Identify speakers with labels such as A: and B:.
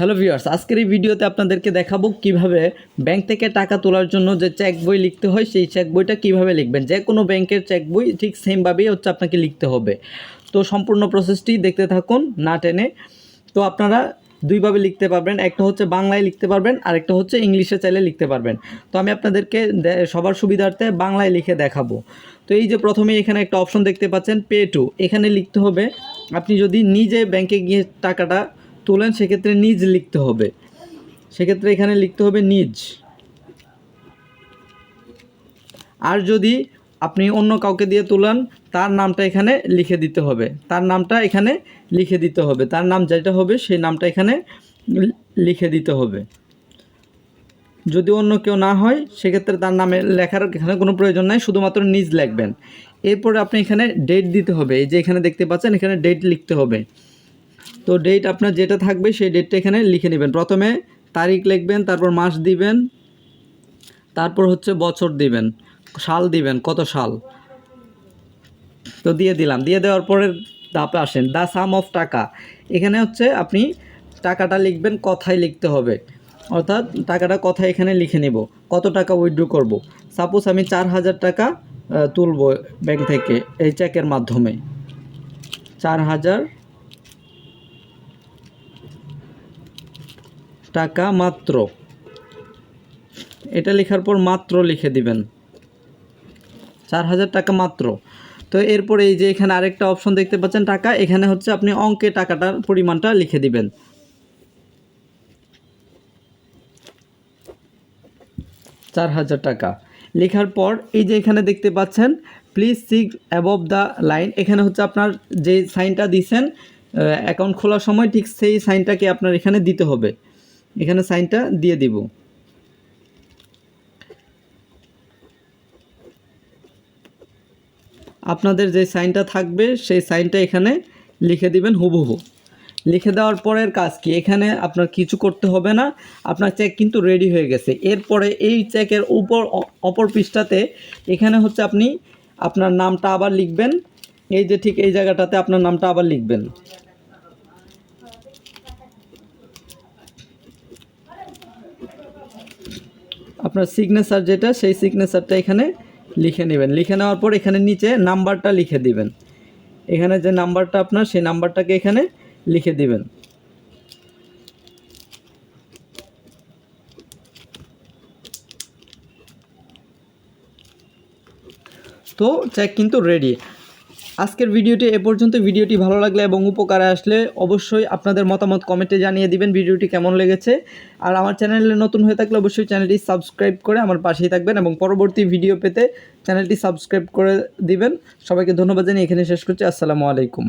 A: Hello viewers আজকের এই ভিডিওতে আপনাদেরকে দেখাবো কীভাবে ব্যাংক থেকে টাকা তোলার জন্য যে চেক বই লিখতে হয়, সেই চেক বইটা কীভাবে লিখবেন। যে কোনো ব্যাংকের চেক বই ঠিক সেমভাবেই হচ্ছে আপনাকে লিখতে হবে। তো সম্পূর্ণ প্রসেসটি দেখতে থাকুন, না টেনে। তো আপনারা দুইভাবে লিখতে পারবেন, একটা হচ্ছে বাংলায় লিখতে পারবেন আর একটা হচ্ছে ইংলিশে চাইলে লিখতে পারবেন। তো আমি আপনাদেরকে সবার সুবিধার্থে বাংলায় লিখে দেখাবো। তো এই যে প্রথমে এখানে একটা অপশন দেখতে পাচ্ছেন পে টু এখানে লিখতে হবে, আপনি যদি নিজে ব্যাংকে গিয়ে টাকাটা তোলেন, সেক্ষেত্রে নিজ লিখতে হবে। সেক্ষেত্রে এখানে লিখতে হবে নিজ। আর যদি আপনি অন্য কাউকে দিয়ে তোলেন, তার নামটা এখানে লিখে দিতে হবে। তার নামটা এখানে লিখে দিতে হবে। তার নাম যেটা হবে, সেই নামটা এখানে লিখে দিতে হবে। যদি অন্য কেউ না হয়, সেক্ষেত্রে তার নামে লেখার এখানে কোনো প্রয়োজন নাই, শুধুমাত্র নিজ লিখবেন। এরপরে আপনি এখানে ডেট দিতে হবে। এই যে এখানে দেখতে পাচ্ছেন, এখানে ডেট লিখতে হবে। তো ডেট আপনার যেটা থাকবে সেই ডেটটা এখানে লিখে নেবেন। প্রথমে তারিখ লিখবেন, তারপর মাস দিবেন, তারপর হচ্ছে বছর দিবেন, সাল দিবেন, কত সাল? তো দিয়ে দিলাম। দিয়ে দেওয়ার পরে দাপে আসেন। দ্য সাম অফ টাকা। এখানে হচ্ছে আপনি টাকাটা লিখবেন, কথায় লিখতে হবে। অর্থাৎ টাকাটা কথা এখানে লিখে নেব। কত টাকা উইথড্র করব? সাপোজ আমি চার হাজার টাকা তুলব ব্যাংক থেকে এই চেকের মাধ্যমে। চার হাজার টাকা মাত্র। এটা লেখার পর মাত্র লিখে দিবেন। চার হাজার টাকা মাত্র। তো এরপরে এই যে এখানে আরেকটা অপশন দেখতে পাচ্ছেন, টাকা। এখানে হচ্ছে আপনি অঙ্কে টাকাটার পরিমাণটা লিখে দিবেন। চার হাজার টাকা। লেখার পর এই যে এখানে দেখতে পাচ্ছেন please seek above the line এখানে হচ্ছে আপনার যে সাইনটা দিছেন অ্যাকাউন্ট খোলার সময় ঠিক সেই সাইনটাকে আপনার এখানে দিতে হবে। এখানে সাইনটা দিয়ে দিব। আপনাদের যে সাইনটা থাকবে, সেই সাইনটা এখানে লিখে দিবেন হুবহু। লিখে দেওয়ার পরের কাজ কি? এখানে আপনার কিছু করতে হবে না। আপনার চেক কিন্তু রেডি হয়ে গেছে। এরপরে এই চেকের উপর অপর পৃষ্ঠাতে এখানে হচ্ছে আপনি আপনার নামটা আবার লিখবেন। এই যে ঠিক এই জায়গাটাতে আপনার নামটা আবার লিখবেন। আপনার সিগনেচার যেটা, সেই সিগনেচারটা এখানে লিখে নেবেন। লিখে নেওয়ার পর এখানে নিচে নাম্বারটা লিখে দিবেন। এখানে যে নাম্বারটা আপনার, সেই নাম্বারটাকে এখানে লিখে দিবেন। তো চেক কিন্তু রেডি আজকের ভিডিওটি এ পর্যন্ত। ভিডিওটি ভালো লাগলে এবং উপকারে আসলে অবশ্যই আপনাদের মতামত কমেন্টে জানিয়ে দিবেন ভিডিওটি কেমন লেগেছে। আর আমার চ্যানেলে নতুন হয়ে থাকলে অবশ্যই চ্যানেলটি সাবস্ক্রাইব করে আমার পাশেই থাকবেন এবং পরবর্তী ভিডিও পেতে চ্যানেলটি সাবস্ক্রাইব করে দিবেন। সবাইকে ধন্যবাদ জানিয়ে এখানে শেষ করছি। আসসালামু আলাইকুম।